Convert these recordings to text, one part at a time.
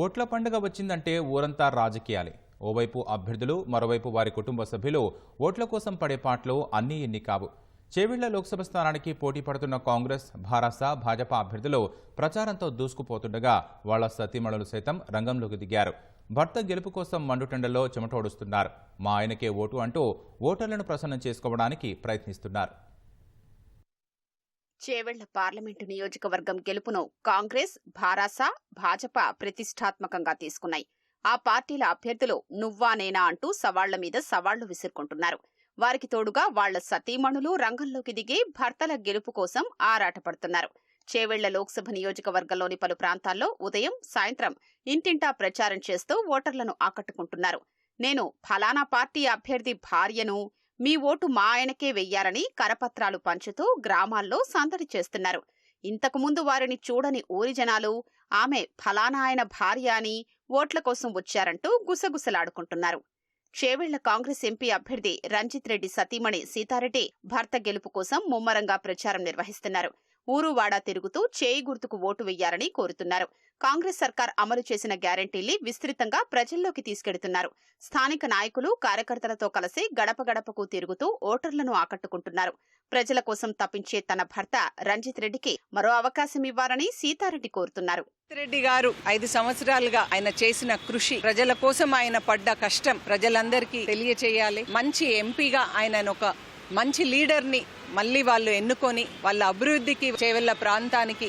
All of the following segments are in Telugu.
ఓట్ల పండుగ వచ్చిందంటే ఊరంతా రాజకీయాలే. ఓవైపు అభ్యర్థులు మరోవైపు వారి కుటుంబ సభ్యులు ఓట్ల కోసం పడే పాటలు అన్నీ ఎన్ని కావు. చేవిళ్ళ లోక్సభ స్థానానికి పోటీ పడుతున్న కాంగ్రెస్ భారాస భాజపా అభ్యర్థులు ప్రచారంతో దూసుకుపోతుండగా వాళ్ళ సతీమణులు సైతం రంగంలోకి దిగారు. భర్త గెలుపు కోసం మండుటెండలో చెమటోడుస్తున్నారు. మా ఆయనకే ఓటు అంటూ ఓటర్లను ప్రసన్నం చేసుకోవడానికి ప్రయత్నిస్తున్నారు. చేవెళ్ళ పార్లమెంటు నియోజకవర్గం గెలుపును కాంగ్రెస్ భారాస భాజపా ప్రతిష్టాత్మకంగా తీసుకున్నాయి. ఆ పార్టీల అభ్యర్థులు నువ్వా నేనా అంటూ సవాళ్ళ మీద సవాళ్ళు విసురుకుంటున్నారు. వారికి తోడుగా వాళ్ళ సతీమణులు రంగంలోకి దిగి భర్తల గెలుపు కోసం ఆరాటపడుతున్నారు. చేవెళ్ళ లోక్సభ నియోజకవర్గంలోని పలు ప్రాంతాల్లో ఉదయం సాయంత్రం ఇంటింటా ప్రచారం చేస్తూ ఓటర్లను ఆకట్టుకుంటున్నారు. నేను ఫలానా పార్టీ అభ్యర్థి భార్యను మీ ఓటు మా ఆయనకే వెయ్యాలని కరపత్రాలు పంచుతూ గ్రామాల్లో సందడి చేస్తున్నారు. ఇంతకుముందు వారిని చూడని ఊరి జనాలు ఆమె ఫలానా ఆయన భార్య అని ఓట్ల కోసం వచ్చారంటూ గుసగుసలాడుకుంటున్నారు. చేవెళ్ళ కాంగ్రెస్ ఎంపీ అభ్యర్థి రంజిత్ రెడ్డి సతీమణి సీతారెడ్డి భర్త గెలుపు కోసం ముమ్మరంగా ప్రచారం నిర్వహిస్తున్నారు. ఊరువాడా తిరుగుతూ చేయి గుర్తుకు ఓటు వెయ్యాలని కోరుతున్నారు. కాంగ్రెస్ సర్కార్ అమలు చేసిన గ్యారంటీల్ని విస్తృతంగా ప్రజల్లోకి తీసుకెడుతున్నారు. స్థానిక నాయకులు కార్యకర్తలతో కలిసి గడప గడపకు తిరుగుతూ ఓటర్లను ఆకట్టుకుంటున్నారు. ప్రజల కోసం తప్పించే తన భర్త రంజిత్ రెడ్డికి మరో అవకాశం ఇవ్వాలని సీతారెడ్డి కోరుతున్నారు. రెడ్డి గారు ఐదు సంవత్సరాలుగా ఆయన చేసిన కృషి ప్రజల కోసం ఆయన పడ్డ కష్టం ప్రజలందరికీ తెలియచేయాలి. మంచి ఎంపీగా ఆయన ఒక మంచి లీడర్ని మళ్ళీ వాళ్ళు ఎన్నుకొని వాళ్ళ అభివృద్ధికి చేవెళ్ళ ప్రాంతానికి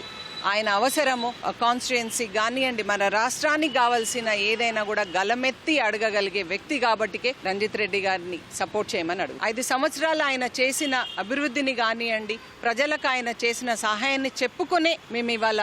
ఆయన అవసరము కాన్స్టిట్యుయెన్సీ కానివ్వండి మన రాష్ట్రానికి కావాల్సిన ఏదైనా కూడా గలమెత్తి అడగగలిగే వ్యక్తి కాబట్టికే రంజిత్ రెడ్డి గారిని సపోర్ట్ చేయమని అడుగు ఐదు సంవత్సరాలు ఆయన చేసిన అభివృద్ధిని కానివ్వండి ప్రజలకు ఆయన చేసిన సహాయాన్ని చెప్పుకునే మేము ఇవాళ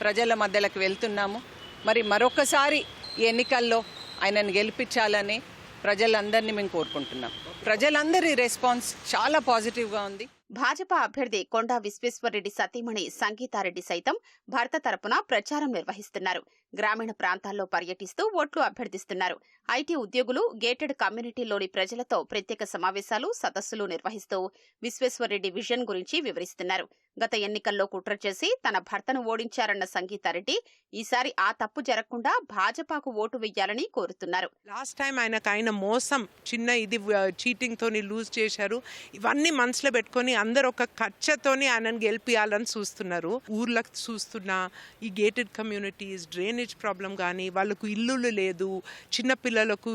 ప్రజల మధ్యలోకి వెళ్తున్నాము. మరి మరొకసారి ఈ ఎన్నికల్లో ఆయనను గెలిపించాలని ప్రజలందరినీ మేము కోరుకుంటున్నాం. ప్రజలందరి రెస్పాన్స్ చాలా పాజిటివ్గా ఉంది. భాజపా అభ్యర్థి కొండా విశ్వేశ్వరరెడ్డి సతీమణి సంగీతారెడ్డి సైతం భర్త తరపున ప్రచారం నిర్వహిస్తున్నారు. గ్రామీణ ప్రాంతాల్లో పర్యటిస్తూ ఓట్లు అభ్యర్థిస్తున్నారు. ఐటీ ఉద్యోగులు గేటెడ్ కమ్యూనిటీలోని ప్రజలతో ప్రత్యేక సమావేశాలు సదస్సులు నిర్వహిస్తూ విశ్వేశ్వరరెడ్డి విజన్ గురించి వివరిస్తున్నారు. గత ఎన్నికల్లో కుట్ర చేసి తన భర్తను ఓడించారన్న సంగీతారెడ్డి ఈసారి ఆ తప్పు జరగకుండా భాజపాకు ఓటు వెయ్యాలని కోరుతున్నారు. లాస్ట్ టైం ఆయనకు ఆయన మోసం చిన్న ఇది చీటింగ్ తోని లూజ్ చేశారు. ఇవన్నీ మనసులో పెట్టుకొని అందరు ఒక కచ్చతోని ఆయనను గెలిపియాలని చూస్తున్నారు. ఊర్లకు చూస్తున్నా ఈ గేటెడ్ కమ్యూనిటీస్ డ్రైనేజ్ ప్రాబ్లం కానీ వాళ్ళకు ఇల్లులు లేదు చిన్నపిల్లలకు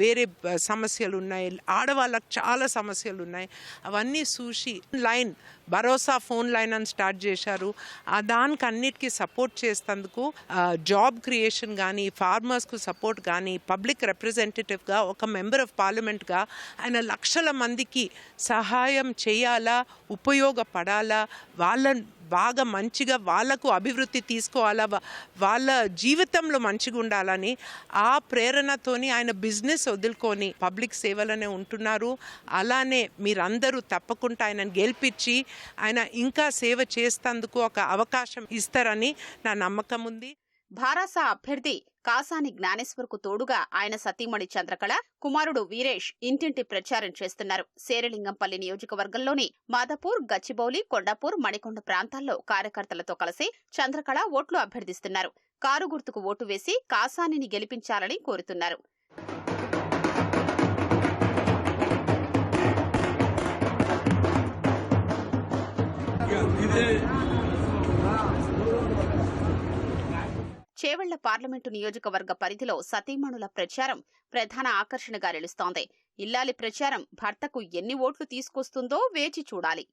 వేరే సమస్యలు ఉన్నాయి ఆడవాళ్ళకు చాలా సమస్యలు ఉన్నాయి. అవన్నీ చూసి లైన్ భరోసా ఫోన్ లైన్ అని స్టార్ట్ చేశారు. ఆ దానికి అన్నిటికీ సపోర్ట్ చేసేందుకు జాబ్ క్రియేషన్ కానీ ఫార్మర్స్కు సపోర్ట్ కానీ పబ్లిక్ రిప్రజెంటేటివ్గా ఒక మెంబర్ ఆఫ్ పార్లమెంట్గా ఆయన లక్షల మందికి సహాయం చేయాలి ఉపయోగపడాలా వాళ్ళ బాగా మంచిగా వాళ్ళకు అభివృద్ధి తీసుకోవాలా వాళ్ళ జీవితంలో మంచిగా ఉండాలని ఆ ప్రేరణతోని ఆయన బిజినెస్ వదులుకొని పబ్లిక్ సేవలనే ఉంటున్నారు. అలానే మీరందరూ తప్పకుండా ఆయనను గెలిపించి ఆయన ఇంకా సేవ చేస్తందుకు ఒక అవకాశం ఇస్తారని నా నమ్మకం ఉంది. భారాస అభ్యర్థి కాసాని జ్ఞానేశ్వర్కు తోడుగా ఆయన సతీమణి చంద్రకళ కుమారుడు వీరేష్ ఇంటింటి ప్రచారం చేస్తున్నారు. శేరలింగంపల్లి నియోజకవర్గంలోని మాధపూర్ గచ్చిబౌలి కొండాపూర్ మణికొండ ప్రాంతాల్లో కార్యకర్తలతో కలిసి చంద్రకళ ఓట్లు అభ్యర్థిస్తున్నారు. కారు గుర్తుకు ఓటు వేసి కాసానిని గెలిపించాలని కోరుతున్నారు. చేవెళ్ళ పార్లమెంటు నియోజకవర్గ పరిధిలో సతీమణుల ప్రచారం ప్రధాన ఆకర్షణగా నిలుస్తోంది. ఇల్లాలి ప్రచారం భర్తకు ఎన్ని ఓట్లు తీసుకొస్తుందో వేచి చూడాలి.